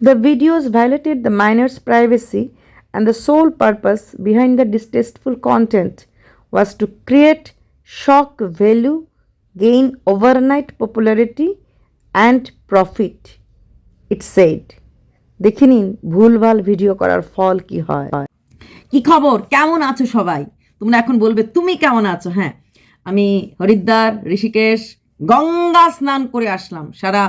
The videos violated the minor's privacy, and the sole purpose behind the distasteful content was to create shock value, gain overnight popularity, and profit. It said. দেখে নিন ভুলভাল video করার ফল কি হয় কি খবর কেমন আছো সবাই তোমরা এখন বলবে তুমি কেমন আছো হ্যাঁ আমি হরিদ্বার ঋষিকেশ গঙ্গা স্নান করে আসলাম সারা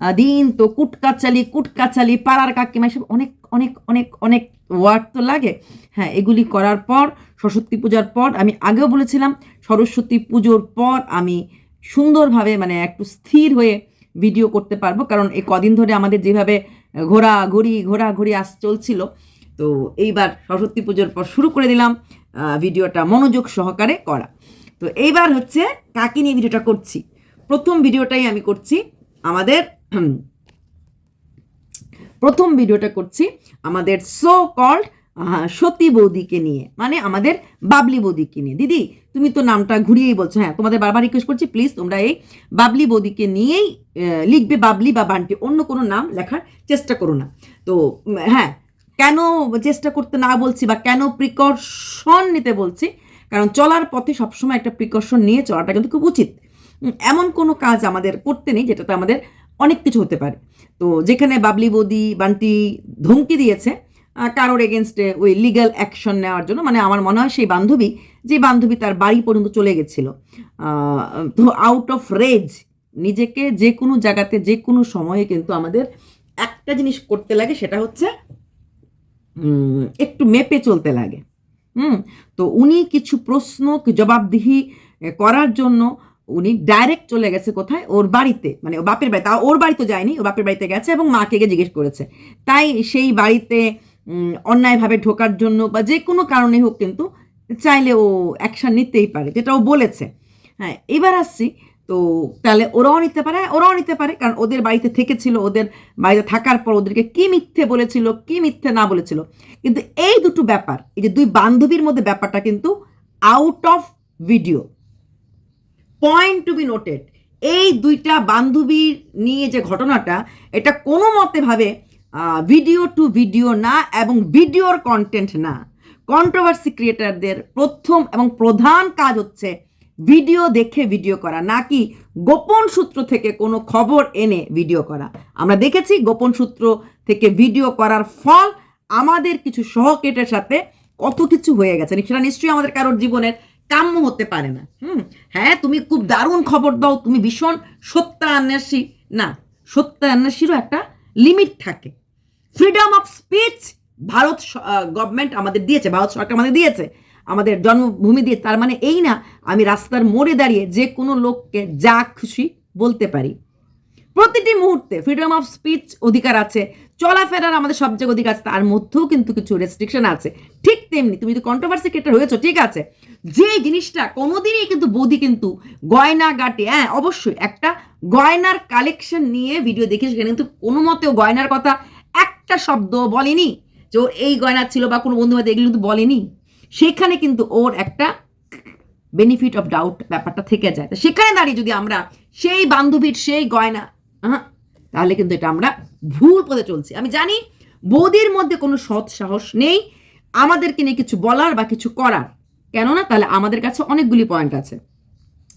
দিন তো কুটকাচালি কুটকাচালি পাড়ার কাকিমা সব অনেক অনেক অনেক অনেক ওয়ার্ড তো লাগে। হ্যাঁ এগুলি করার পর, সরস্বতী পূজার পর, আমি আগেও বলেছিলাম, সরস্বতী পুজোর পর আমি সুন্দরভাবে মানে একটু স্থির হয়ে ভিডিও করতে পারব। কারণ এই কদিন ধরে আমাদের যেভাবে ঘোরাঘুরি ঘোরাঘুরি আস চলছিল, তো এইবার সরস্বতী পুজোর পর শুরু করে দিলাম ভিডিওটা মনোযোগ সহকারে করা। তো এইবার হচ্ছে কাকে নিয়ে ভিডিওটা করছি। প্রথম ভিডিওটাই আমি করছি আমাদের প্রথম ভিডিওটা করছি আমাদের সো কল্ড সতী বৌদিকে নিয়ে মানে আমাদের বাবলি বৌদিকে নিয়ে। দিদি, তুমি তো নামটা ঘুরিয়েই বলছো। হ্যাঁ তোমাদের বারবার রিকোয়েস্ট করছি প্লিজ তোমরা এই বাবলি বৌদিকে নিয়েই লিখবে বাবলি বা বান্টি, অন্য কোনো নাম লেখার চেষ্টা করো না। তো হ্যাঁ কেন চেষ্টা করতে না বলছি বা কেন প্রিকশন নিতে বলছি? কারণ চলার পথে সবসময় একটা প্রিকশন নিয়ে চলাটা কিন্তু খুব উচিত। এমন কোনো কাজ আমাদের করতে নেই যেটাতে আমাদের অনেক কিছু হতে পারে। তো যেখানে বাবলি বদি বান্টি ধমকি দিয়েছে কারোর এগেনস্টে ওই লিগ্যাল অ্যাকশন নেওয়ার জন্য মানে আমার মনে হয় সেই বান্ধবী, যে বান্ধবী তার বাড়ি পর্যন্ত চলে গেছিল। তো আউট অফ রেজ নিজেকে যে কোনো জায়গাতে, যে কোনো সময়ে কিন্তু আমাদের একটা জিনিস করতে লাগে, সেটা হচ্ছে একটু মেপে চলতে লাগে। হুম, তো উনি কিছু প্রশ্ন, জবাবদিহি করার জন্য উনি ডাইরেক্ট চলে গেছে কোথায়? ওর বাড়িতে। মানে ও বাপের বাড়িতে ওর বাড়িতে যায়নি ও বাপের বাড়িতে গেছে এবং মাকে গিয়ে জিজ্ঞেস করেছে। তাই সেই বাড়িতে অন্যায়ভাবে ঢোকার জন্য বা যে কোনো কারণে হোক কিন্তু চাইলে ও অ্যাকশন নিতেই পারে যেটা ও বলেছে। হ্যাঁ এবার আসছি। তো তাহলে ওরাও নিতে পারে হ্যাঁ, ওরাও নিতে পারে। কারণ ওদের বাড়িতে থেকেছিল ওদের বাড়িতে থাকার পর ওদেরকে কি মিথ্যে বলেছিল কি মিথ্যে না বলেছিল। কিন্তু এই দুটো ব্যাপার এই যে দুই বান্ধবীর মধ্যে ব্যাপারটা কিন্তু out of video point to be noted এই দুইটা বান্ধবীর নিয়ে যে ঘটনাটা, এটা কোনো মতে ভাবে ভিডিও টু ভিডিও না এবং ভিডিওর কন্টেন্ট না। কন্ট্রোভার্সি ক্রিয়েটারদের প্রথম এবং প্রধান কাজ হচ্ছে ভিডিও দেখে ভিডিও করা, নাকি গোপন সূত্র থেকে কোনো খবর এনে ভিডিও করা। আমরা দেখেছি গোপন সূত্র থেকে ভিডিও করার ফল আমাদের কিছু সহকেটের সাথে কত কিছু হয়ে গেছে। সেটা নিশ্চয়ই আমাদের কারোর জীবনের কাম্য হতে পারে না। হুম। হ্যাঁ তুমি খুব দারুণ খবর দাও তুমি ভীষণ সত্যান্বেষী। না সত্যান্বেষীরও একটা লিমিট থাকে। Freedom of speech Bharat government আমাদের দিয়েছে ভারত সরকার আমাদের দিয়েছে। আমাদের জন্মভূমি দিয়ে তার মানে এই না আমি রাস্তার মোড়ে দাঁড়িয়ে যে কোনো লোককে যা খুশি বলতে পারি। প্রতিটি মুহূর্তে ফ্রিডম অফ স্পিচ অধিকার আছে। চলাফেরার আমাদের সব জায়গায় অধিকার তার মধ্যেও কিন্তু কিছু রেস্ট্রিকশন আছে। ঠিক তেমনি তুমি যদি কন্ট্রোভার্সি ক্রিয়েটার হয়েছো ঠিক আছে। যে জিনিসটা কোনোদিনই কিন্তু বৌদি কিন্তু গয়না গাটে হ্যাঁ অবশ্যই একটা গয়নার কালেকশন নিয়ে ভিডিও দেখে সেখানে কিন্তু কোনো মতেও গয়নার কথা একটা শব্দ বলেনি যে ওর এই গয়না ছিল বা কোনো বন্ধু বান্ধব এগুলো কিন্তু বলেনি। সেখানে কিন্তু ওর একটা বেনিফিট অফ ডাউট ব্যাপারটা থেকে যায়। তো সেখানে দাঁড়িয়ে যদি আমরা সেই বান্ধবীর সেই গয়না আহা, তাহলে কিন্তু এটা আমরা ভুল পথে চলছি। আমি জানি বৌদির মধ্যে কোনো সৎ সাহস নেই আমাদেরকে নিয়ে কিছু বলার বা কিছু করার। কেননা তাহলে আমাদের কাছে অনেকগুলি পয়েন্ট আছে।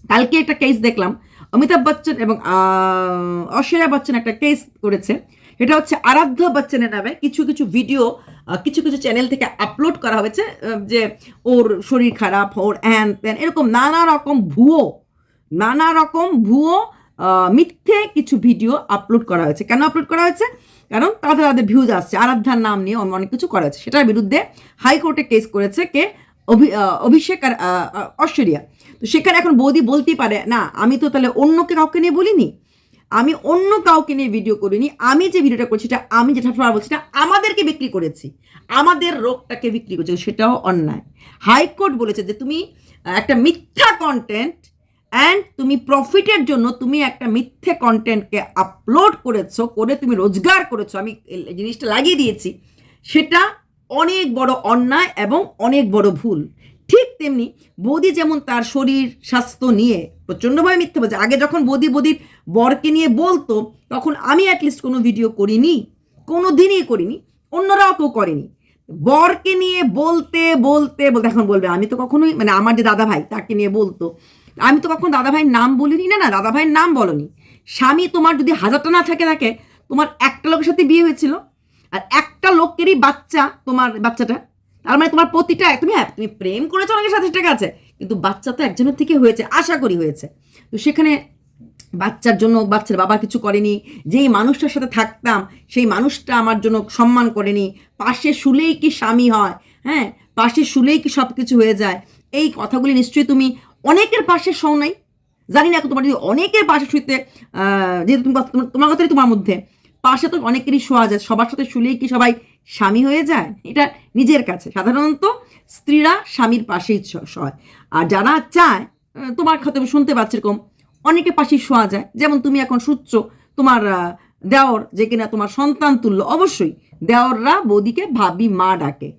কালকে একটা কেস দেখলাম অমিতাভ বচ্চন এবং আহ, বচ্চন একটা কেস করেছে। এটা হচ্ছে আরাধ্য বচ্চনের নামে কিছু কিছু ভিডিও কিছু কিছু চ্যানেল থেকে আপলোড করা হয়েছে যে ওর শরীর খারাপ ওর হ্যান ত্যান এরকম নানা রকম ভুয়ো নানা রকম ভুয়ো মিথ্যে কিছু ভিডিও আপলোড করা হয়েছে। কেন আপলোড করা হয়েছে? কারণ তাদের তাদের ভিউজ আসছে আরাধ্যার নাম নিয়ে অনেক কিছু করা হয়েছে। সেটার বিরুদ্ধে হাইকোর্টে কেস করেছে কে? অভি- অভিষেক আর আহ, তো সেখানে এখন বৌদি বলতেই পারে না আমি তো তাহলে অন্যকে কাউকে নিয়ে বলিনি। আমি অন্য কাউকে নিয়ে ভিডিও করিনি। আমি যে ভিডিওটা করছি সেটা আমি যেটা সবার বলছি সেটা আমাদেরকে বিক্রি করেছি। আমাদের রোগটাকে বিক্রি করেছি। সেটাও অন্যায়। হাইকোর্ট বলেছে যে তুমি একটা মিথ্যা কন্টেন্ট অ্যান্ড তুমি প্রফিটের জন্য তুমি একটা মিথ্যে কন্টেন্টকে আপলোড করেছ, করে তুমি রোজগার করেছ, আমি জিনিসটা লাগিয়ে দিয়েছি, সেটা অনেক বড় অন্যায় এবং অনেক বড় ভুল। ঠিক তেমনি বৌদি যেমন তার শরীর, স্বাস্থ্য নিয়ে প্রচণ্ডভাবে মিথ্যে বলছে। আগে যখন বৌদি বৌদির বরকে নিয়ে বলতো, তখন আমি অ্যাটলিস্ট কোনো ভিডিও করিনি কোনো দিনই করিনি, অন্যরাও কেউ করেনি। বরকে নিয়ে বলতে বলতে বলতে, এখন বলবে, আমি তো কখনোই মানে আমার যে দাদা ভাই তাকে নিয়ে বলতো আমি তো কখনো দাদা ভাইয়ের নাম বলিনি, না না দাদা ভাইয়ের নাম বলনি। স্বামী তোমার যদি হাজারটা না থাকে থাকে, তোমার একটা লোকের সাথে বিয়ে হয়েছিল, আর একটা লোকেরই বাচ্চা তোমার, বাচ্চাটা, তার মানে তোমার প্রতিটা, তুমি হ্যাঁ তুমি প্রেম করেছ অনেকের সাথে, ঠিক আছে, কিন্তু বাচ্চা তো একজনের থেকে হয়েছে, আশা করি হয়েছে। তো সেখানে বাচ্চার জন্য বাচ্চার বাবা কিছু করেনি, যেই মানুষটার সাথে থাকতাম, সেই মানুষটা আমার জন্য সম্মান করেনি, পাশে শুলেই কি স্বামী হয় হ্যাঁ পাশে শুলেই কি সব কিছু হয়ে যায়, এই কথাগুলি নিশ্চয়ই তুমি অনেকের পাশে শোও নাই। জানি না তোমার যদি অনেকের পাশে শুইতে যেহেতু তুমি তোমার- কথাই তোমার মধ্যে। পাশে তো অনেকেরই শোয়া যায়, সবার সাথে শুলেই কি সবাই স্বামী হয়ে যায়? এটা নিজের কাছে। সাধারণত স্ত্রীরা স্বামীর পাশেই শ- শয়। আর যারা চায় তোমার খাতে আমি শুনতে পাচ্ছি এরকম, অনেকের পাশেই শোয়া যায়। যেমন তুমি এখন শুচ্ছ, তোমার দেওর, যে কিনা তোমার সন্তান তুল্য, অবশ্যই দেওররা বৌদিকে ভাবি মা ডাকে।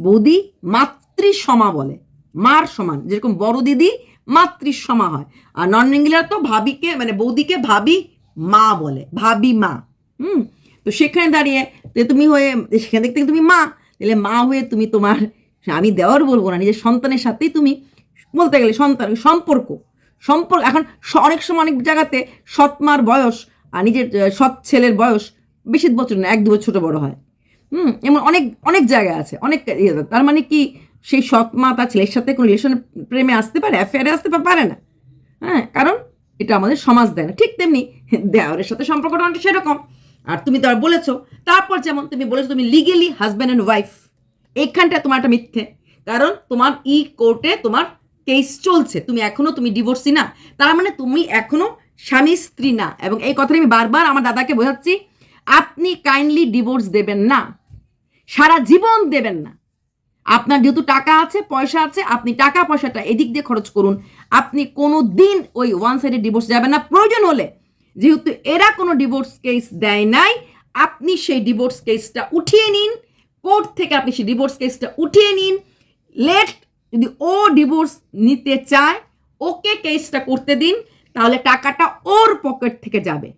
বৌদি মাতৃ সমা বলে। মার সমান যেরকম বড় দিদি মাতৃ সমা হয়। আর নন বেঙ্গলিরা তো ভাবিকে মানে বৌদিকে ভাবি মা বলে ভাবি মা। হুম? তো সেখানে দাঁড়িয়ে তুমি হয়ে সেখানে দেখতে তুমি মা তাহলে মা হয়ে তুমি তোমার আমি দেওয়ার বলব না নিজের সন্তানের সাথেই তুমি বলতে গেলে সন্তান সম্পর্ক। সম্পর্ক এখন অনেক সময় অনেক জায়গাতে সৎমার বয়স আর নিজের সৎ ছেলের বয়স বেশি বছর না এক দু বছর ছোটো বড় হয়। হুম? এমন অনেক অনেক জায়গায় আছে অনেক ইয়ে, তার মানে কি সেই সৎ মা তার ছেলের সাথে কোনো রিলেশন প্রেমে আসতে পারে অ্যাফেয়ারে আসতে পারে না। হ্যাঁ কারণ এটা আমাদের সমাজ দেয় না। ঠিক তেমনি দেওয়ারের সাথে সম্পর্কটা অনেকটা সেরকম। আর তুমি তো আর বলেছ, তারপর যেমন তুমি বলেছ তুমি লিগেলি হাজব্যান্ড অ্যান্ড ওয়াইফ এইখানটা তোমার একটা মিথ্যে। কারণ তোমার ই কোর্টে তোমার কেস চলছে। তুমি এখনও তুমি ডিভোর্সি না। তার মানে তুমি এখনও স্বামী, স্ত্রী না। এবং এই কথাটা আমি বারবার আমার দাদাকে বোঝাচ্ছি, আপনি কাইন্ডলি ডিভোর্স দেবেন না। সারা জীবন দেবেন না। আপনার যেহেতু টাকা আছে, পয়সা আছে, আপনি টাকা, পয়সাটা এদিক দিয়ে খরচ করুন। আপনি কোনো দিন ওই ওয়ান সাইডে ডিভোর্স যাবেন না। প্রয়োজন হলে, যেহেতু এরা কোনো ডিভোর্স কেস দেয় নাই, আপনি সেই ডিভোর্স কেসটা উঠিয়ে নিন। কোর্ট থেকে আপনি সেই ডিভোর্স কেসটা উঠিয়ে নিন। লেট যদি ও ডিভোর্স নিতে চায়, ওকে কেসটা করতে দিন, তাহলে টাকাটা ওর পকেট থেকে যাবে।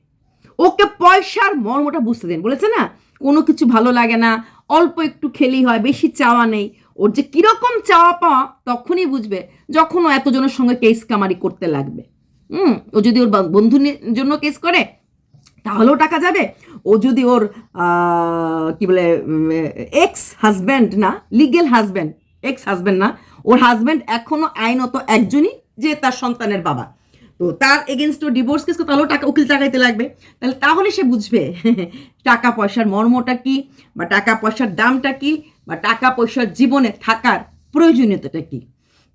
ওকে পয়সার মর্মটা বুঝতে দিন। বলেছে না, কোনো কিছু ভালো লাগে না অল্প একটু খেলেই হয়, বেশি চাওয়া নেই। ওর যে কীরকম চাওয়া পাওয়া, তখনই বুঝবে যখন ও এতজনের সঙ্গে কেস কামারি করতে লাগবে। হুম, ও যদি ওর বা- বন্ধুর জন্য কেস করে, তাহলেও টাকা যাবে। ও যদি ওর কি বলে এক্স হাজব্যান্ড না লিগেল হাজব্যান্ড এক্স হাজব্যান্ড না, ওর হাজব্যান্ড এখনও আইনত একজনই যে তার সন্তানের বাবা। তো তার এগেনস্ট ও ডিভোর্স কেস তাহলেও টাকা, উকিল টাকাইতে লাগবে। তাহলে তাহলে সে বুঝবে, টাকা পয়সার মর্মটা কি বা টাকা পয়সার দামটা কি বা টাকা পয়সার জীবনে থাকার প্রয়োজনীয়তাটা কি।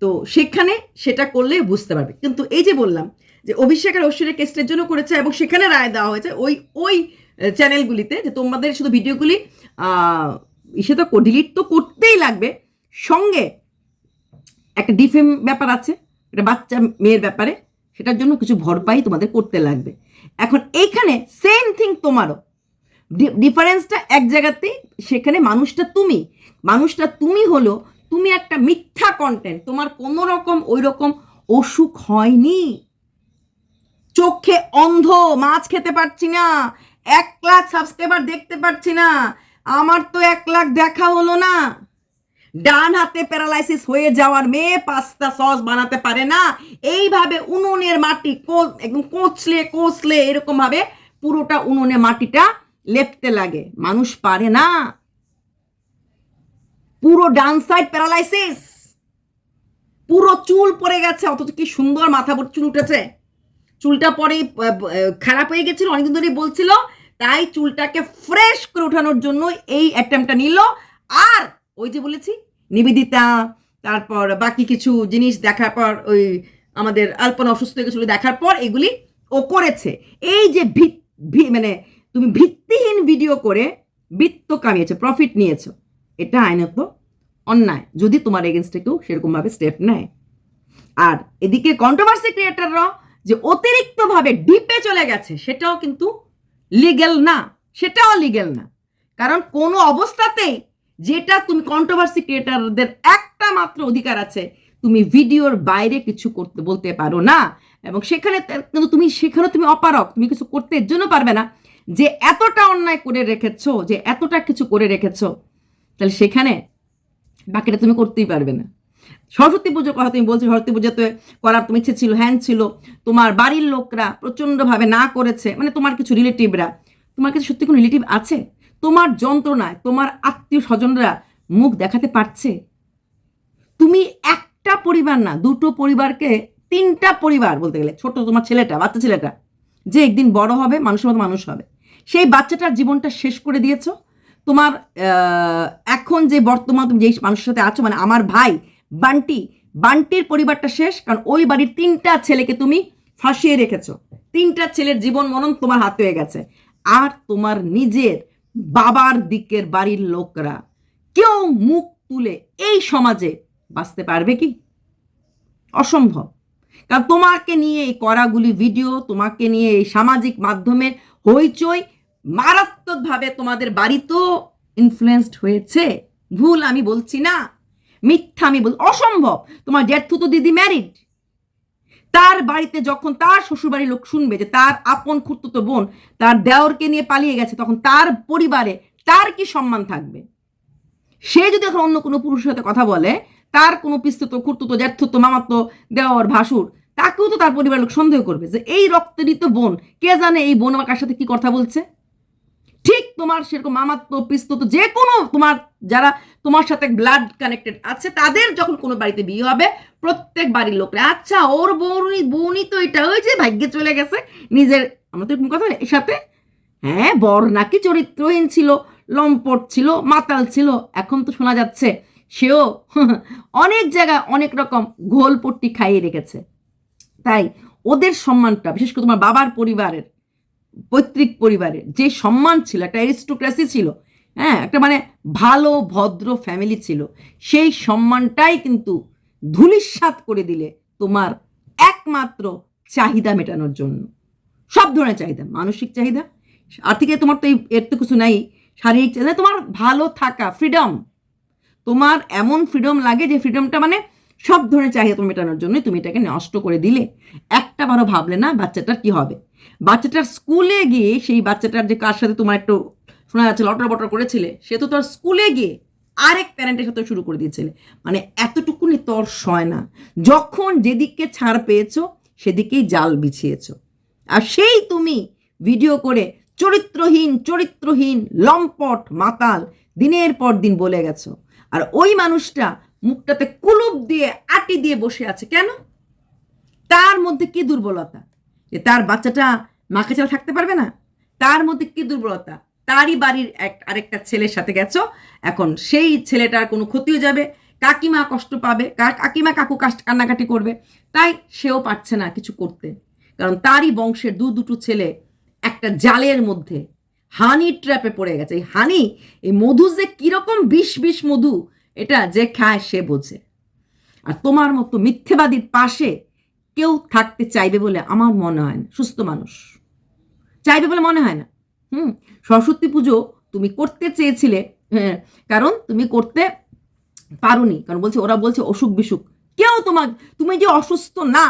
তো সেখানে সেটা করলে বুঝতে পারবে। কিন্তু এই যে বললাম যে অভিষেকের ঐশ্বরের কেসটার জন্য করেছে এবং সেখানে রায় দেওয়া হয়েছে, ওই ওই চ্যানেলগুলিতে যে তোমাদের শুধু ভিডিওগুলি ইসে তো ডিলিট তো করতেই লাগবে। সঙ্গে একটা ডিফেম ব্যাপার আছে, একটা বাচ্চা মেয়ের ব্যাপারে। সেটার জন্য কিছু ভরপাই তোমাদের করতে লাগবে। এখন এইখানে সেম থিং তোমারও। ডিফারেন্সটা এক জায়গাতেই, সেখানে মানুষটা তুমি। মানুষটা তুমি হলো, তুমি একটা মিথ্যা কন্টেন্ট তোমার কোনো রকম ওই রকম অসুখ হয়নি। চোখে অন্ধ, মাছ খেতে পারছি না, এক লাখ সাবস্ক্রাইবার দেখতে পারছি না, আমার তো এক লাখ দেখা হলো না। ডান হাতে প্যারালাইসিস হয়ে যাওয়ার মেয়ে পাস্তা সস বানাতে পারে না। এইভাবে উনুনের মাটি একদম কোচলে কোচলে এরকম ভাবে পুরোটা উনুনে মাটিটা লেপতে লাগে। মানুষ পারে না। পুরো ডান সাইড প্যারালাইসিস। পুরো চুল পড়ে গেছে, অথচ কি সুন্দর মাথা ভর্তি চুল উঠেছে। চুলটা পরে খারাপ হয়ে গেছিল, অনেকদিন ধরেই বলছিল, তাই চুলটাকে ফ্রেশ করে ওঠানোর জন্য এই অ্যাটেম্পটা নিল। আর ওই যে বলেছি, নিবেদিতা, তারপর বাকি কিছু জিনিস দেখার পর ওই আমাদের আলপনা অসুস্থ হয়ে গেছিল দেখার পর এগুলি ও করেছে। এই যে ভিত মানে তুমি ভিত্তিহীন ভিডিও করে বৃত্ত কামিয়েছো প্রফিট নিয়েছো, এটা আইনত অন্যায়, যদি তোমার এগেনস্টে কেউ সেরকমভাবে স্টেপ নেয়। আর এদিকে কন্ট্রোভার্সি ক্রিয়েটাররা যে অতিরিক্তভাবে ডিপে চলে গেছে, সেটাও কিন্তু লিগেল না, সেটাও লিগেল না। কারণ কোনো অবস্থাতেই যেটা তুমি কন্ট্রোভার্সি ক্রিয়েটারদের একটা মাত্র অধিকার আছে, তুমি ভিডিওর বাইরে কিছু করতে, বলতে পারো না। এবং সেখানে কিন্তু তুমি সেখানে তুমি অপারক তুমি কিছু করতে এর জন্য পারবে না। যে এতটা অন্যায় করে রেখেছো, যে এতটা কিছু করে রেখেছো, তাহলে সেখানে বাকিটা তুমি করতেই পারবে না। সরস্বতী পুজোর কথা তুমি বলছো, সরস্বতী পুজোতে করার তুমি ইচ্ছে ছিল, হ্যান ছিল, তোমার বাড়ির লোকরা প্রচণ্ডভাবে না করেছে মানে তোমার কিছু রিলেটিভরা তোমার কাছে সত্যি কোনো রিলেটিভ আছে? তোমার যন্ত্রণায় তোমার আত্মীয় স্বজনরা মুখ দেখাতে পারছে? তুমি একটা পরিবার না, দুটো পরিবারকে তিনটা পরিবার বলতে গেলে, ছোট তোমার ছেলেটা, বাচ্চা ছেলেটা, যে একদিন বড় হবে, মানুষের মতো মানুষ হবে। সেই বাচ্চাটার জীবনটা শেষ করে দিয়েছ। তোমার এখন যে বর্তমান তুমি যেই মানুষের সাথে আছো মানে আমার ভাই, বান্টি, বান্টির পরিবারটা শেষ, কারণ ওই বাড়ির তিনটা ছেলেকে তুমি ফাঁসিয়ে রেখেছো। তিনটা ছেলের জীবন মনন তোমার হাতে হয়ে গেছে। আর তোমার নিজের বাবার দিকের বাড়ির লোকরা কেউ মুখ তুলে এই সমাজে বাঁচতে পারবে কি? অসম্ভব। কারণ তোমাকে নিয়ে এই করাগুলি ভিডিও, তোমাকে নিয়ে এই সামাজিক মাধ্যমের হইচই মারাত্মকভাবে তোমাদের বাড়িতেও ইনফ্লুয়েসড হয়েছে। ভুল আমি বলছি না। মিথ্যা আমি বল, অসম্ভব। তোমার জ্যাঠুতো দিদি ম্যারিড তার বাড়িতে যখন তার শ্বশুরবাড়ির লোক শুনবে যে তার আপন খুঁড়তুতো বোন তার দেওরকে নিয়ে পালিয়ে গেছে, তখন তার পরিবারে তার কি সম্মান থাকবে? সে যদি এখন অন্য কোনো পুরুষের সাথে কথা বলে, তার কোনো পিস্তুত, খুঁড়তুতো জ্যাঠুতো মামাতো দেওয়ার ভাসুর, তাকেও তো তার পরিবারের লোক সন্দেহ করবে যে এই রক্তেরই তো বোন কে জানে এই বোন আমার কার সাথে কি কথা বলছে? ঠিক তোমার সেরকম মামাত্ম পিস্তুত যে কোনো তোমার যারা তোমার সাথে ব্লাড কানেক্টেড আছে, তাদের যখন কোনো বাড়িতে বিয়ে হবে প্রত্যেক বাড়ির লোকরা আচ্ছা ওর বউনি বউনি তো এটা, ওই যে ভাগ্যে চলে গেছে। নিজের, আমরা তো কথা এর সাথে? হ্যাঁ বর নাকি চরিত্রহীন ছিল, লম্পট ছিল, মাতাল ছিল, এখন তো শোনা যাচ্ছে, সেও অনেক জায়গায় অনেক রকম ঘোলপট্টি খাইয়ে রেখেছে। তাই ওদের সম্মানটা, বিশেষ করে তোমার বাবার পরিবারের, পৈতৃক পরিবারের, যে সম্মান ছিল, একটা অ্যারিস্টোক্রেসি ছিল হ্যাঁ একটা মানে ভালো, ভদ্র ফ্যামিলি ছিল, সেই সম্মানটাই কিন্তু ধুলিস্বাত করে দিলে তোমার একমাত্র চাহিদা মেটানোর জন্য। সব ধরনের চাহিদা, মানসিক চাহিদা, আর্থিকে তোমার তো এর তো কিছু নাই, শারীরিক চাহিদা, তোমার ভালো থাকা ফ্রিডম তোমার এমন ফ্রিডম লাগে যে ফ্রিডমটা মানে সব ধরনের চাহিদা তুমি মেটানোর জন্য তুমি এটাকে নষ্ট করে দিলে। একটা বারো ভাবলে না বাচ্চাটার কি হবে? বাচ্চাটার স্কুলে গিয়ে সেই বাচ্চাটার যে কার সাথে তোমার একটু শোনা যাচ্ছে, লটর বটর করেছিলে, সে তো তোর স্কুলে গিয়ে আরেক প্যারেন্টের সাথে শুরু করে দিয়েছিলে মানে এতটুকুনি তোর সয় না। যখন যেদিকে ছাড় পেয়েছ, সেদিকেই জাল বিছিয়েছো। আর সেই তুমি ভিডিও করে চরিত্রহীন চরিত্রহীন, লম্পট, মাতাল দিনের পর দিন বলে গেছো। আর ওই মানুষটা মুখটাতে কুলুপ দিয়ে, আটি দিয়ে বসে আছে কেন? তার মধ্যে কি দুর্বলতা? যে তার বাচ্চাটা মাকে ছাড়া থাকতে পারবে না? তার মধ্যে কি দুর্বলতা? তারই বাড়ির এক, আরেকটা ছেলের সাথে গেছো। এখন সেই ছেলেটার কোনো ক্ষতিও যাবে, কাকিমা কষ্ট পাবে কাকিমা কাকু কান্নাকাটি করবে, তাই সেও পারছে না কিছু করতে। কারণ তারই বংশের দু, দুটো ছেলে একটা জালের মধ্যে, হানি ট্র্যাপে পড়ে গেছে। এই হানি, এই মধু যে কীরকম বিষ বিষ মধু, এটা যে খায় সে বোঝে। আর তোমার মতো মিথ্যেবাদীর পাশে কেউ থাকতে চাইবে বলে আমার মনে হয় না। সুস্থ মানুষ। চাইবে বলে মনে হয় না। হুম সরস্বতী পুজো তুমি করতে চেয়েছিলে হ্যাঁ, কারণ তুমি করতে পারোনি কারণ বলছে ওরা বলছে অসুখ বিসুখ। কেউ তোমার তুমি যে অসুস্থ না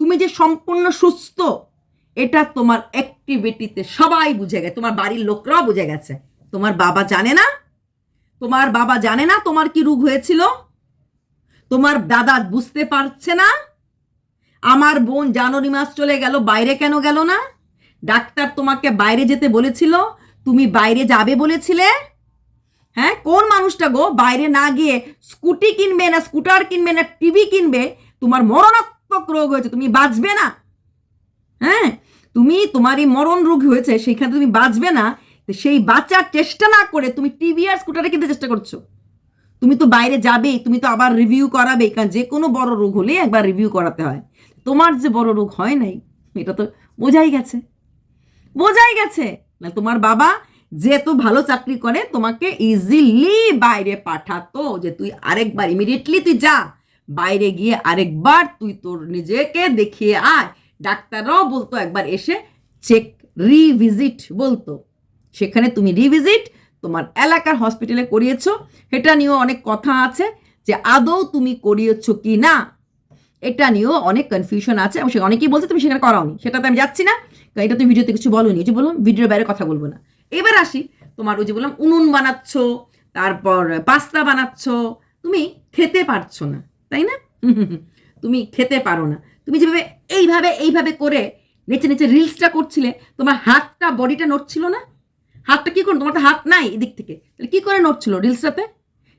তুমি যে সম্পূর্ণ সুস্থ এটা তোমার অ্যাক্টিভিটিতে সবাই বুঝে গেছে তোমার বাড়ির লোকরাও বুঝে গেছে। তোমার বাবা জানে না তোমার বাবা জানে না তোমার কি রোগ হয়েছিল তোমার দাদা বুঝতে পারছে না আমার বোন জানুয়ারি মাস চলে গেল বাইরে কেন গেল না ডাক্তার তোমাকে বাইরে যেতে বলেছিল, তুমি বাইরে যাবে বলেছিলে? হ্যাঁ কোন মানুষটা গো? বাইরে না গিয়ে স্কুটি কিনবে না স্কুটার কিনবে না টিভি কিনবে, তোমার মরণাত্মক রোগ হয়েছে, তুমি বাঁচবে না। হ্যাঁ তুমি, তোমার এই মরণ রোগ হয়েছে, সেইখানে তুমি বাঁচবে না সেই বাঁচার চেষ্টা না করে তুমি টিভি আর স্কুটারে কিনতে চেষ্টা করছ। তুমি তো বাইরে যাবেই, তুমি তো আবার রিভিউ করাবে কারণ যে কোনো বড় রোগ হলে একবার রিভিউ করাতে হয়। তোমার যে বড় রোগ হয় নাই, এটা তো বোঝাই গেছে। বোঝাই গেছে। না, তোমার বাবা যে তো ভালো চাকরি করে, তোমাকে ইজিলি বাইরে পাঠাতো যে তুই আরেকবার ইমিডিয়েটলি তুই যা। বাইরে গিয়ে আরেকবার তুই তোর নিজেকে দেখিয়ে আয়। ডাক্তাররাও বলতো একবার এসে চেক রিভিজিট বলতো। সেখানে তুমি রিভিজিট তোমার এলাকার হসপিটালে করিয়েছো। এটা নিয়েও অনেক কথা আছে যে আদৌ তুমি করিয়েছো কি না। এটা নিয়েও অনেক কনফিউশন আছে। এবং সে অনেকেই বলছে তুমি সেখানে করাওনি। সেটাতে আমি যাচ্ছি না। এটা তুমি ভিডিওতে কিছু বলোনি ওই যে বললাম ভিডিওর বাইরে কথা বলব না। এবার আসি, তোমার ওই যে বললাম উনুন বানাচ্ছ, তারপর পাস্তা বানাচ্ছ, তুমি খেতে পারছ না, তাই না? তুমি খেতে পারো না। তুমি যেভাবে, এইভাবে এইভাবে করে নেচে নেচে রিলসটা করছিলে, তোমার হাতটা বডিটা নড়ছিল না? হাতটা কি করে? তোমার তো হাত নাই এদিক থেকে। তাহলে কী করে নড়ছিল রিলসটাতে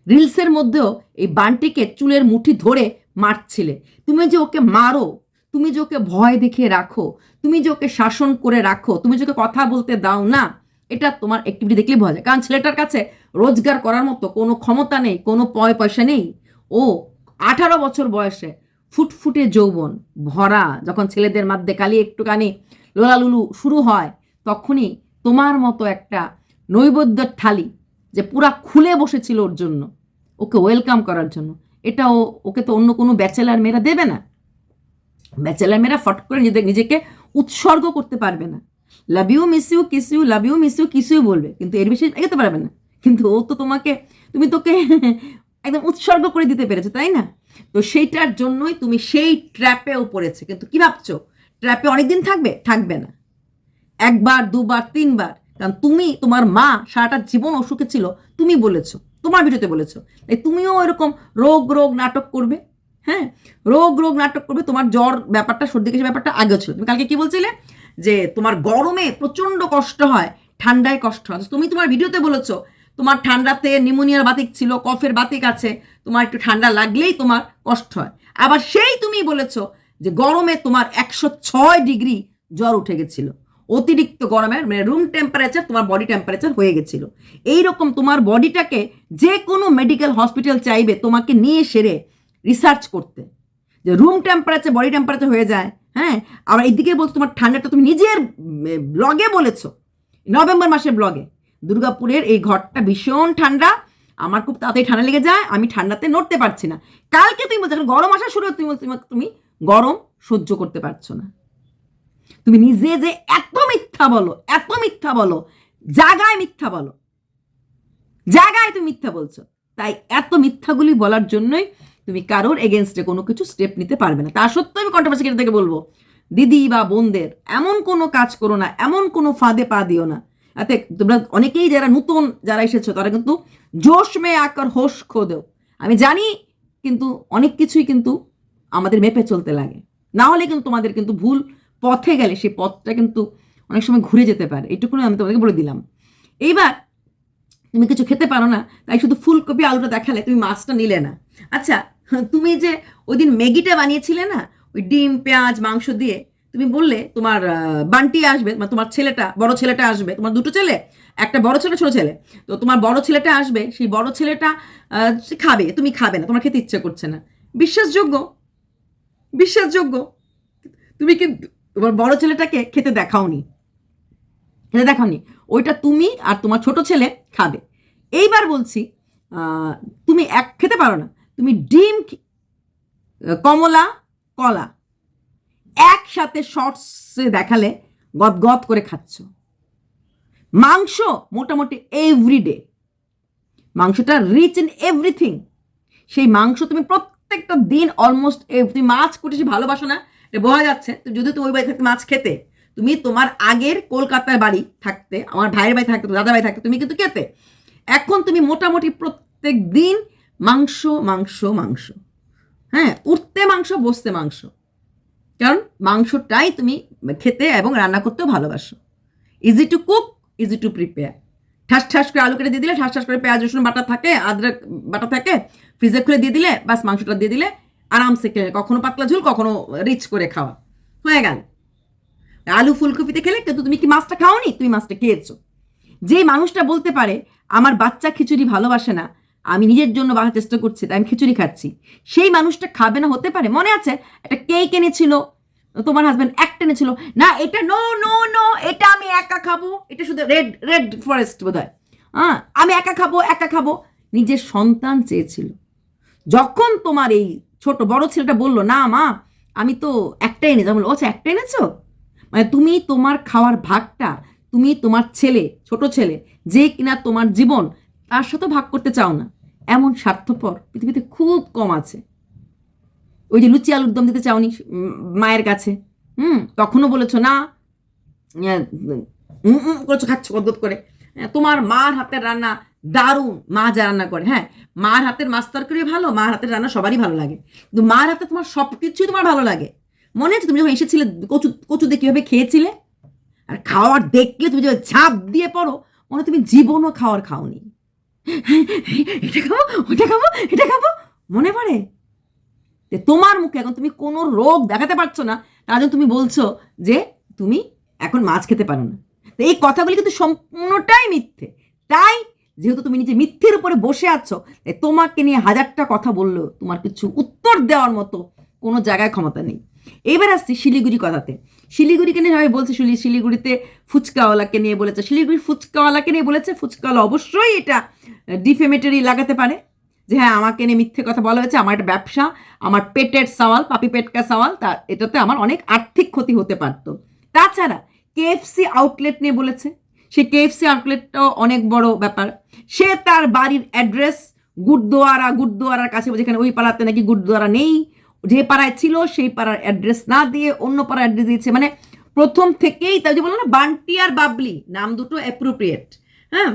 রিলসের মধ্যেও এই বানটিকে চুলের মুঠি ধরে মারছিলে। তুমি যে ওকে মারো তুমি যে ওকে ভয় দেখিয়ে রাখো, তুমি যে ওকে শাসন করে রাখো, তুমি যে ওকে কথা বলতে দাও না, এটা তোমার অ্যাক্টিভিটি দেখলেই বোঝা যায়। কারণ ছেলেটার কাছে রোজগার করার মতো কোনো ক্ষমতা নেই, কোনো পয় পয়সা নেই। ও আঠারো বছর বয়সে ফুটফুটে যৌবন, ভরা। যখন ছেলেদের মধ্যে খালি একটুখানি লোলালুলু শুরু হয়, তখনই তোমার মতো একটা নৈবেদ্যের থালি যে পুরা খুলে বসেছিল ওর জন্য, ওকে ওয়েলকাম করার জন্য। এটা ওকে তো অন্য কোনো ব্যাচেলার মেয়েরা দেবে না। ব্যাচেলার মেয়েরা ফট করে নিজেদের নিজেকে উৎসর্গ করতে পারবে না। Love you miss you kiss you love you miss you kiss you বলবে। কিন্তু এর বেশি এগোতে পারবে না। কিন্তু ও তো তোমাকে, তুমি তোকে একদম উৎসর্গ করে দিতে পেরেছ, তাই না? তো সেইটার জন্যই তুমি সেই ট্র্যাপেও পড়েছে। কিন্তু কি ভাবছ? ট্র্যাপে অনেকদিন থাকবে? থাকবে না। একবার, দুবার, তিনবার। কারণ তুমি, তোমার মা সারাটা জীবন অসুখে ছিল, তুমি বলেছ, তোমার ভিডিওতে বলেছ। তাই তুমিও এরকম রোগ রোগ, নাটক করবে? হ্যাঁ? রোগ রোগ নাটক করবে, তোমার জ্বর ব্যাপারটা, সর্দি কাশি ব্যাপারটা আগেও ছিল। তুমি কালকে কি বলছিলে? যে তোমার গরমে প্রচণ্ড কষ্ট হয়, ঠান্ডায় কষ্ট হয়। তুমি তোমার ভিডিওতে বলেছ, তোমার ঠান্ডাতে নিউমোনিয়ার বাতিক ছিল, কফের বাতিক আছে, তোমার একটু ঠান্ডা লাগলেই তোমার কষ্ট হয়। আবার সেই তুমি বলেছ যে গরমে তোমার একশো ছয় ডিগ্রি জ্বর উঠে গেছিল। অতিরিক্ত গরমে মানে রুম টেম্পারেচার তোমার বডি টেম্পারেচার হয়ে গেছিল। এইরকম তোমার বডিটাকে যে কোনো মেডিকেল হসপিটাল চাইবে, তোমাকে নিয়ে সেরে রিসার্চ করতে। যে রুম টেম্পারেচার বডি টেম্পারেচার হয়ে যায় হ্যাঁ? আবার এইদিকে বলছো, তোমার ঠান্ডাটা তুমি নিজের ব্লগে বলেছ। নভেম্বর মাসের ব্লগে দুর্গাপুরের এই ঘরটা ভীষণ ঠান্ডা। আমার খুব তাড়াতাড়ি ঠান্ডা লেগে যায়, আমি ঠান্ডাতে নড়তে পারছি না। কালকে তুমি বলছো গরম আসা শুরু তুমি বলছো তুমি- তুমি গরম সহ্য করতে পারছ না। তুমি নিজে যে এত মিথ্যা বলো, এত মিথ্যা বলো, জায়গায় মিথ্যা বলো। জায়গায় তুমি মিথ্যা বলছো। তাই এত মিথ্যাগুলি বলার জন্যই তুমি কারোর এগেনস্টে কোনো কিছু স্টেপ নিতে পারবে না। তা সত্ত্বেও আমি কন্ট্রোভার্সি কেটে থেকে বলব। দিদি বা বোনদের এমন কোনো কাজ করো না, এমন কোনো ফাঁদে পা দিও না। এতে তোমরা অনেকেই যারা নতুন যারা এসেছ, তারা কিন্তু জোশ মে আকার হোশ খো দেও। আমি জানি কিন্তু অনেক কিছুই কিন্তু আমাদের মেপে চলতে লাগে। না হলে কিন্তু তোমাদের কিন্তু ভুল পথে গেলে সেই পথটা কিন্তু অনেক সময় ঘুরে যেতে পারে। এইটুকুনি আমি তোমাদেরকে বলে দিলাম। এইবার তুমি কিছু খেতে পারো না, তাই শুধু ফুলকপি আলুটা দেখালে তুমি মাছটা নিলে না। আচ্ছা তুমি যে ওই দিন ম্যাগিটা বানিয়েছিলে না, ওই ডিম, পেঁয়াজ, মাংস দিয়ে, তুমি বললে তোমার বান্টি আসবে মানে তোমার ছেলেটা, বড় ছেলেটা আসবে, তোমার দুটো ছেলে, একটা বড় ছেলে, ছোট ছেলে, তো তোমার বড় ছেলেটা আসবে, সেই বড় ছেলেটা খাবে, তুমি খাবে না, তোমার খেতে ইচ্ছে করছে না। বিশ্বাসযোগ্য? বিশ্বাসযোগ্য? তুমি কিন্তু তোমার বড় ছেলেটাকে খেতে দেখাওনি? খেতে দেখাওনি? ওইটা তুমি আর তোমার ছোট ছেলে খাবে। এইবার বলছি তুমি এক খেতে পারো না। তুমি ডিম কমলা, কলা একসাথে শর্টসে দেখালে গদ গদ করে খাচ্ছ। মাংস মোটামুটি এভরিডে মাংসটা রিচ ইন এভরিথিং সেই মাংস তুমি প্রত্যেকটা দিন অলমোস্ট তুমি মাছ কুটেছি ভালোবাসো না, এটা বোঝা যাচ্ছে। তো যদি তুমি ওই বাড়ি থাকতে মাছ খেতে তুমি তোমার আগের কলকাতার বাড়ি থাকতে, আমার ভাইয়ের বাড়ি থাকতে দাদা বাড়ি থাকতে, তুমি কিন্তু খেতে এখন তুমি মোটামুটি প্রত্যেক দিন মাংস মাংস মাংস। হ্যাঁ উঠতে মাংস, বসতে মাংস। কারণ মাংসটাই তুমি খেতে এবং রান্না করতেও ভালোবাসো। Easy to cook easy to prepare ঠাস ঠাস করে আলু কেটে দিয়ে দিলে, ঠাস ঠাস করে পেঁয়াজ, রসুন, বাটা থাকে আদরক বাটা থাকে ফ্রিজে খুলে দিয়ে দিলে বাস মাংসটা দিয়ে দিলে, আরামসে খেলে কখনো পাতলা ঝোল, কখনো রিচ করে খাওয়া। হয়ে গেল। আলু ফুলকপিতে খেলে কিন্তু তুমি কি মাছটা খাওনি? তুমি মাছটা খেয়েছো। যে মানুষটা বলতে পারে আমার বাচ্চা খিচুড়ি ভালোবাসে না আমি নিজের জন্য বাঁচার চেষ্টা করছি তাই আমি খিচুড়ি খাচ্ছি। সেই মানুষটা খাবে না হতে পারে মনে আছে? একটা কেক এনেছিল তোমার হাজব্যান্ড একটা এনেছিল। না এটা নো নো নো এটা আমি একা খাব। এটা শুধু রেড রেড ফরেস্ট বোধ হয় হ্যাঁ আমি একা খাব একা খাব। নিজের সন্তান চেয়েছিল। যখন তোমার এই ছোট বড় ছেলেটা বলল না মা আমি তো একটাই এনেছি। আমি বললাম, ও আচ্ছা একটা এনেছো? মানে তুমি তোমার খাওয়ার ভাগটা তুমি তোমার ছেলে ছোট ছেলে যে কিনা তোমার জীবন তার সাথে ভাগ করতে চাও না। এমন স্বার্থপর পৃথিবীতে খুব কম আছে। ওই যে লুচি আলুর দম দিতে চাওনি মায়ের কাছে। হুম তখনও বলেছ না করেছ খাচ্ছ গদগদ করে। হ্যাঁ, তোমার মার হাতের রান্না দারুণ মা যা রান্না করে। হ্যাঁ মার হাতের মাছ তরকারি ভালো মার হাতের রান্না সবারই ভালো লাগে। কিন্তু মার হাতে তোমার সব কিছুই তোমার ভালো লাগে। মনে আছে তুমি যখন এসেছিলে কচু কচু দিয়ে কীভাবে খেয়েছিলে? আর খাওয়ার দেখলে তুমি যে ঝাঁপ দিয়ে পড়ো, মনে তুমি জীবনও খাওয়ার খাওনি। এটা খাব? ওটা খাব? এটা খাব? মনে পড়ে? তোমার মুখে এখন তুমি কোনো রোগ দেখাতে পারছ না, তার জন্য তুমি বলছো যে তুমি এখন মাছ খেতে পারো না। তো এই কথাগুলি কিন্তু সম্পূর্ণটাই মিথ্যে। তাই যেহেতু তুমি নিজে মিথ্যের উপরে বসে আছো তোমাকে নিয়ে হাজারটা কথা বললেও তোমার কিছু উত্তর দেওয়ার মতো কোনো জায়গায় ক্ষমতা নেই। এবার আসছি শিলিগুড়ি কথাতে। শিলিগুড়িকে নিয়ে সবাই বলছে শিলি শিলিগুড়িতে ফুচকাওয়ালাকে নিয়ে বলেছে। শিলিগুড়ির ফুচকাওয়ালাকে নিয়ে বলেছে, ফুচকাওয়ালা অবশ্যই এটা ডিফেমেটারি লাগাতে পারে। যে হ্যাঁ আমাকে নিয়ে মিথ্যে কথা বলা হয়েছে, আমার একটা ব্যবসা, আমার পেটের সওয়াল, পাপি পেটকা সওয়াল, তা এটাতে আমার অনেক আর্থিক ক্ষতি হতে পারত। তাছাড়া কেএফসি আউটলেট নিয়ে বলেছে। সে কেএফসি আউটলেটটাও অনেক বড় ব্যাপার। সে তার বাড়ির অ্যাড্রেস গুরদুয়ারা গুরদুয়ারার কাছে, যেখানে ওই পাড়াতে নাকি গুরদুয়ারা নেই। যে পাড়ায় ছিল, সেই পাড়ার অ্যাড্রেস না দিয়ে অন্য পাড়ার অ্যাড্রেস দিয়েছে। মানে প্রথম থেকেই তাই যে বলল না, বান্টি আর বাবলি, নাম দুটো অ্যাপ্রোপ্রিয়েট হ্যাঁ?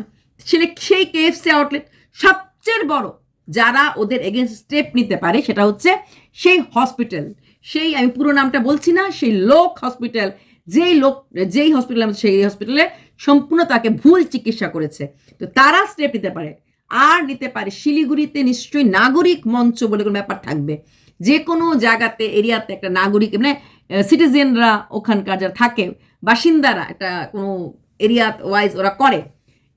সেটা সেই কেএফসি আউটলেট সবচেয়ে বড়। যারা ওদের এগেনস্ট স্টেপ নিতে পারে, সেটা হচ্ছে সেই হসপিটাল সেই আমি পুরো নামটা বলছি না, সেই লোক হসপিটাল যেই লোক, যেই হসপিটাল সেই হসপিটালে সম্পূর্ণ তাকে ভুল চিকিৎসা করেছে। তো তারা স্টেপ নিতে পারে। আর নিতে পারে শিলিগুড়িতে নিশ্চয়ই নাগরিক মঞ্চ বলে কোনো ব্যাপার থাকবে। যে কোনো জায়গাতে, এরিয়াতে একটা নাগরিক মানে সিটিজেনরা ওখানকার যারা থাকে, বাসিন্দারা একটা কোনো এরিয়া ওয়াইজ ওরা করে,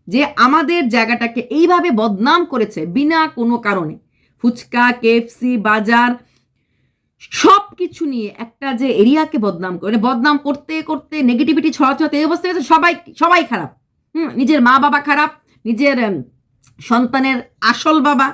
যে আমাদের জায়গাটাকে এইভাবে বদনাম করেছে বিনা কোনো কারণে। ফুচকা কেএফসি বাজার সব কিছু নিয়ে একটা যে এরিয়াকে বদনাম করে মানে বদনাম করতে করতে নেগেটিভিটি ছড়াতে ছড়াতে এই অবস্থা গেছে সবাই সবাই খারাপ। হুম, নিজের মা বাবা খারাপ, নিজের সন্তানের আসল বাবা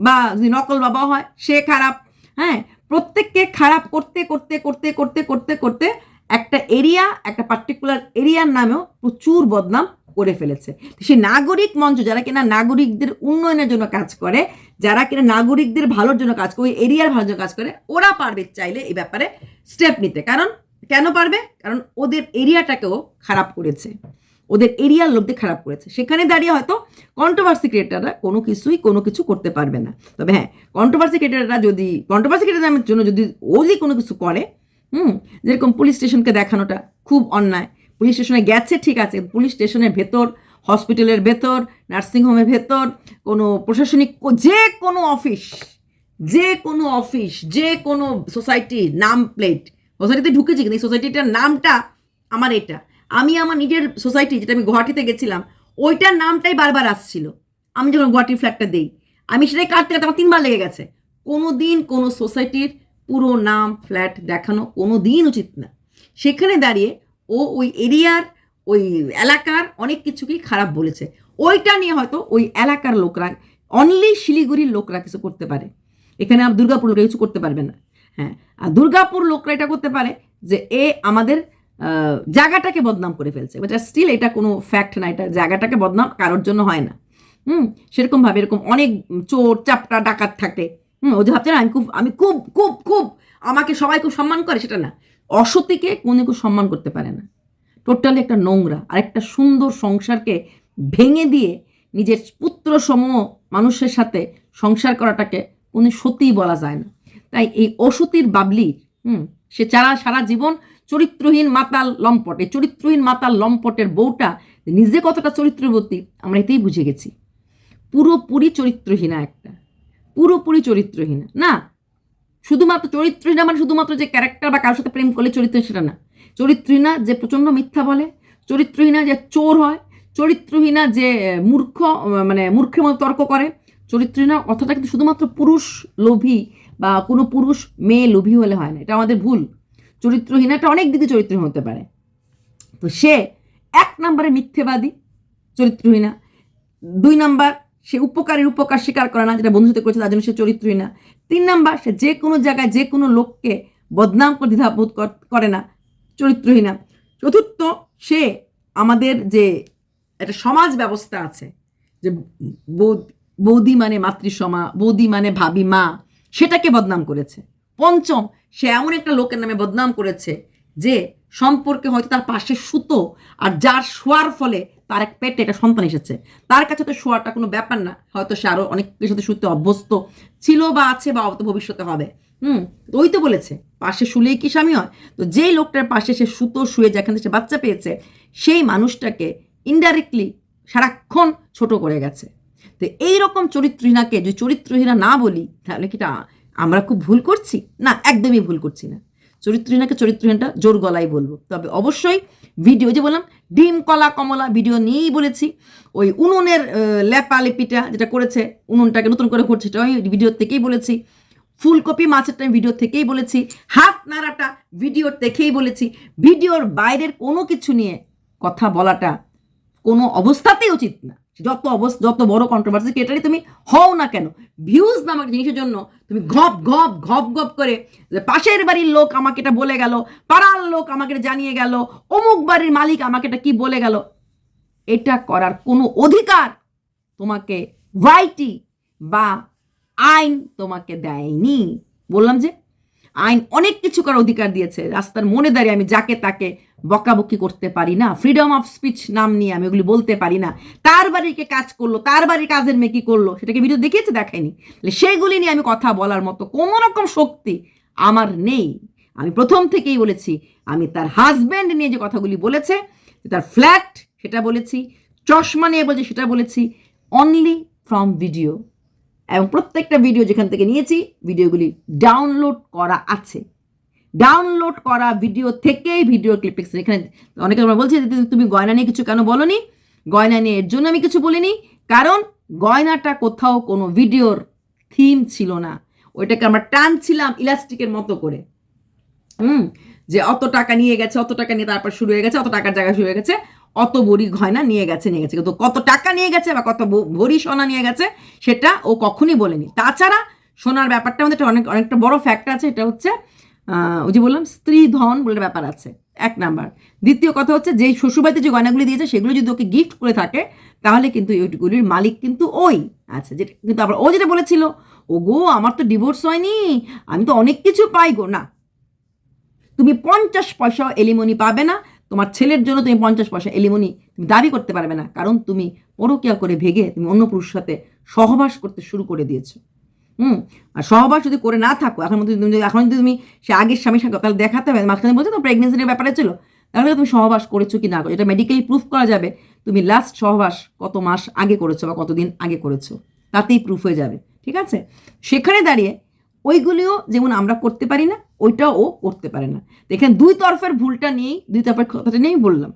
বা নকল বাবা হয় সে খারাপ হ্যাঁ? প্রত্যেককে খারাপ করতে করতে করতে করতে করতে করতে একটা এরিয়া, একটা পার্টিকুলার এরিয়ার নামেও প্রচুর বদনাম করে ফেলেছে। সেই নাগরিক মঞ্চ, যারা কিনা নাগরিকদের উন্নয়নের জন্য কাজ করে, যারা কিনা নাগরিকদের ভালোর জন্য কাজ করে, ওই এরিয়ার ভালোর জন্য কাজ করে, ওরা পারবে চাইলে এই ব্যাপারে স্টেপ নিতে। কারণ, কেন পারবে? কারণ ওদের এরিয়াটাকেও খারাপ করেছে। ওদের এরিয়ার লোকদের খারাপ করেছে। সেখানে দাঁড়িয়ে হয়তো কন্ট্রোভার্সি ক্রিয়েটাররা কোনো কিছুই কোনো কিছু করতে পারবে না। তবে হ্যাঁ কন্ট্রোভার্সি ক্রিয়েটাররা যদি কন্ট্রোভার্সি ক্রিয়েটারের জন্য যদি ও যদি কোনো কিছু করে, হুম, যেরকম পুলিশ স্টেশনকে দেখানোটা খুব অন্যায়। পুলিশ স্টেশনে গেছে, ঠিক আছে পুলিশ স্টেশনের ভেতর, হসপিটালের ভেতর নার্সিংহোমের ভেতর, কোনো প্রশাসনিক যে কোনো অফিস, যে কোনো অফিস, যে কোনো সোসাইটি নাম প্লেট, সোসাইটিতে ঢুকেছি, কিন্তু সোসাইটিটার নামটা আমার এটা। আমি আমার নিজের সোসাইটি যেটা আমি গুয়াহাটিতে গেছিলাম, ওইটার নামটাই বারবার আসছিল। আমি যখন গুয়াহাটির ফ্ল্যাটটা দিই, আমি সেটাই কাটতে কাটতে আমার তিনবার লেগে গেছে। কোনো দিন কোনো সোসাইটির পুরো নাম ফ্ল্যাট দেখানো কোনো দিন উচিত না। সেখানে দাঁড়িয়ে ও ওই এরিয়ার, ওই এলাকার অনেক কিছুকেই খারাপ বলেছে। ওইটা নিয়ে হয়তো ওই এলাকার লোকরা অনলি শিলিগুড়ির লোকরা কিছু করতে পারে। এখানে আর দুর্গাপুর লোকরা কিছু করতে পারবে না। হ্যাঁ আর দুর্গাপুর লোকরা এটা করতে পারে যে, এ আমাদের জায়গাটাকে বদনাম করে ফেলছে। এটা স্টিল এটা কোনো ফ্যাক্ট না, এটা জায়গাটাকে বদনাম কারোর জন্য হয় না। হুম সেরকমভাবে এরকম অনেক চোর, চাপটা, ডাকাত থাকে। হুম, ও যে ভাবছে না, আমি খুব আমি খুব খুব খুব আমাকে সবাই খুব সম্মান করে, সেটা না। অসতিকে কোনো কেউ সম্মান করতে পারে না। টোটালি একটা নোংরা, আর একটা সুন্দর সংসারকে ভেঙে দিয়ে নিজের পুত্র সম মানুষের সাথে সংসার করাটাকে কোনো সত্যিই বলা যায় না। তাই এই অসতির বাবলি, হুম, সে চারা সারা জীবন চরিত্রহীন মাতাল লম্পট। এই চরিত্রহীন মাতাল লম্পটের বউটা নিজে কতটা চরিত্রবতী আমরা এতেই বুঝে গেছি। পুরোপুরি চরিত্রহীনা একটা। পুরোপুরি চরিত্রহীনা। না, শুধুমাত্র চরিত্রহীনা মানে শুধুমাত্র যে ক্যারেক্টার বা কারোর সাথে প্রেম করলে চরিত্র সেটা না। চরিত্রহীনা যে প্রচণ্ড মিথ্যা বলে, চরিত্রহীনা যে চোর হয়, চরিত্রহীনা যে মূর্খ মানে মূর্খের মতো তর্ক করে, চরিত্রহীনা কথাটা কিন্তু শুধুমাত্র পুরুষ লোভী বা কোনো পুরুষ মেয়ে লোভী হলে হয় না। এটা আমাদের ভুল। চরিত্রহীনাটা অনেক দিকে চরিত্রহীন হতে পারে। তো সে এক নম্বরে মিথ্যেবাদী, চরিত্রহীনা। দুই নাম্বার, সে উপকারের উপকার স্বীকার করে না, যেটা বন্ধুর সাথে করেছে, তার জন্য সে চরিত্রহীনা। তিন নাম্বার, সে যে কোনো জায়গায় যে কোনো লোককে বদনাম করে, দ্বিধাবোধ করে না, চরিত্রহীনা। চতুর্থ, সে আমাদের যে একটা সমাজ ব্যবস্থা আছে, যে বৌদি মানে মাতৃসমা বৌদি মানে ভাবি মা, সেটাকে বদনাম করেছে। পঞ্চম সে এমন একটা লোকের নামে বদনাম করেছে যে সম্পর্কে হয়তো তার পাশে সুতো আর যার শোয়ার ফলে তার এক পেটে একটা সন্তান এসেছে। তার কাছে তো শোয়াটা কোনো ব্যাপার না, হয়তো সে আরও অনেক কিছুর সাথে শুতে অভ্যস্ত ছিল বা আছে বা ভবিষ্যতে হবে। হুম ওই তো বলেছে, পাশে শুলেই কি স্বামী হয়? তো যেই লোকটার পাশে সে সুতো শুয়ে যেখান থেকে সে বাচ্চা পেয়েছে, সেই মানুষটাকে ইনডাইরেক্টলি সারাক্ষণ ছোট করে গেছে। তো এই রকম চরিত্রহীনাকে যদি চরিত্রহীনা না বলি, তাহলে কি এটা আমরা খুব ভুল করছি? না একদমই ভুল করছি না। চরিত্রহীনাকে চরিত্রহীনটা জোর গলায় বলব। তবে অবশ্যই ভিডিও যে বললাম ডিম কলা কমলা ভিডিও নিয়েই বলেছি। ওই উনুনের আহ, লেপা লেপিটা যেটা করেছে উনুনটাকে নতুন করে করছে সেটা আমি ভিডিও থেকেই বলেছি। ফুলকপি মাছেরটা আমি ভিডিও থেকেই বলেছি। হাত নাড়াটা ভিডিওর দেখেই বলেছি। ভিডিওর বাইরের কোনো কিছু নিয়ে কথা বলাটা কোনো অবস্থাতেই উচিত না। যত অবস্থা যত বড় কন্ট্রোভার্সি ক্রিয়েটারই তুমি হও না কেন? ভিউজ নামক জিনিসের জন্য তুমি ঘপ ঘপ ঘপ ঘপ করে পাশের বাড়ির লোক আমাকে এটা বলে গেল, পাড়ার লোক আমাকে জানিয়ে গেল, অমুক বাড়ির মালিক আমাকে এটা কি বলে গেল, এটা করার কোনো অধিকার তোমাকে রাইটি বা আইন তোমাকে দেয়নি। বললাম যে, আইন অনেক কিছু করার অধিকার দিয়েছে। রাস্তার মনে দাঁড়িয়ে আমি যাকে তাকে বকাবকি করতে পারি না। ফ্রিডম অফ স্পিচ নাম নিয়ে আমি ওগুলি বলতে পারি না। তার বাড়িকে কাজ করল তার বাড়ির কাজের মেয়ে কি করল, সেটাকে ভিডিও দেখিয়েছে দেখায়নি তাহলে সেগুলি নিয়ে আমি কথা বলার মতো কোনো রকম শক্তি আমার নেই। আমি প্রথম থেকেই বলেছি, আমি তার হাজব্যান্ড নিয়ে যে কথাগুলি বলেছে, তার ফ্ল্যাট সেটা বলেছি, চশমা নিয়ে বলছে সেটা বলেছি অনলি ফ্রম ভিডিও এবং প্রত্যেকটা ভিডিও যেখান থেকে নিয়েছি ভিডিওগুলি ডাউনলোড করা আছে। ডাউনলোড করা ভিডিও থেকেই ভিডিও ক্লিপিক্স এখানে অনেকে আমরা বলছি তুমি গয়না নিয়ে কিছু কেন বলনি? গয়না নিয়ে এর জন্য আমি কিছু বলিনি, কারণ গয়নাটা কোথাও কোনো ভিডিওর থিম ছিল না। ওইটাকে আমরা টানছিলাম ইলাস্টিকের মতো করে। হুম? যে অত টাকা নিয়ে গেছে, অত টাকা নিয়ে তারপর শুরু হয়ে গেছে, অত টাকার জায়গা শুরু হয়ে গেছে, অত বড়ি গয়না নিয়ে গেছে নিয়ে গেছে। কিন্তু কত টাকা নিয়ে গেছে বা কত ভরি সোনা নিয়ে গেছে, সেটা ও কখনই বলেনি। তাছাড়া সোনার ব্যাপারটা আমাদের অনেক, অনেকটা বড় ফ্যাক্টর আছে, এটা হচ্ছে ওই যে বললাম, স্ত্রী ধন বলে ব্যাপার আছে। এক নাম্বার। দ্বিতীয় কথা হচ্ছে, যেই শ্বশুরবাড়িতে যে গয়নাগুলি দিয়েছে, সেগুলো যদি ওকে গিফট করে থাকে, তাহলে কিন্তু ওইগুলির মালিক কিন্তু ওই আচ্ছা যেটা কিন্তু আবার ও যেটা বলেছিল ও গো আমার তো ডিভোর্স হয়নি, আমি তো অনেক কিছু পাই গো। না। তুমি পঞ্চাশ পয়সাও এলিমনি পাবে না, তোমার ছেলের জন্য তুমি পঞ্চাশ পয়সা এলিমনি তুমি দাবি করতে পারবে না, কারণ তুমি পরকিয়া করে ভেগে তুমি অন্য পুরুষের সাথে সহবাস করতে শুরু করে দিয়েছ। হুম, আর সহবাস যদি করে না থাকো, এখন তুমি যদি- এখন যদি তুমি সে আগের স্বামীর সঙ্গে তাহলে দেখাতে হবে, মাঝখানে বলছো তো প্রেগনেন্সির ব্যাপারে ছিল, তাহলে তুমি সহবাস করেছ কি না? এটা মেডিকেলি প্রুফ করা যাবে। তুমি লাস্ট সহবাস কত মাস আগে করেছ বা কতদিন আগে করেছ, তাতেই প্রুফ হয়ে যাবে, ঠিক আছে? সেখানে দাঁড়িয়ে ওইগুলিও যেমন আমরা করতে পারি না, ওইটাও ও করতে পারে না। তো এখানে দুই তরফের ভুলটা নিয়েই, দুই তরফের কথাটা নিয়েই বললাম।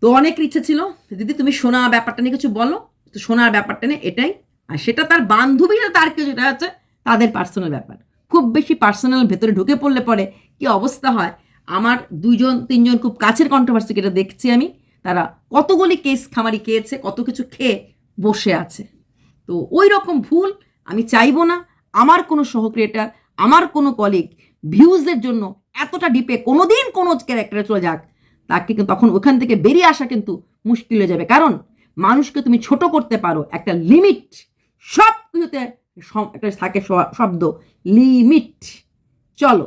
তো অনেক ইচ্ছে ছিল, দিদি, তুমি সোনা ব্যাপারটা নিয়ে কিছু বলো, তো সোনার ব্যাপারটা নিয়ে এটাই আর সেটা তার বান্ধবী সাথে তার যেটা হচ্ছে তাদের পার্সোনাল ব্যাপার। খুব বেশি পার্সোনাল ভেতরে ঢুকে পড়লে পরে কি অবস্থা হয়? আমার দুইজন, তিনজন খুব কাছের কন্ট্রোভার্সি এটা দেখছি আমি। তারা কতগুলি কেস খামারি খেয়েছে, কত কিছু খেয়ে বসে আছে। তো ওই রকম ভুল আমি চাইব না। আমার কোনো সহক্রিয়েটার, আমার কোনো কলিগ ভিউজের জন্য এতটা ডিপে কোনো দিন কোনো ক্যারেক্টারে চলে যাক, তাকে তখন ওখান থেকে বেরিয়ে আসা কিন্তু মুশকিল হয়ে যাবে। কারণ মানুষকে তুমি ছোট করতে পারো, একটা লিমিট সব কিছুতে একটা থাকে শব্দ লিমিট। চলো।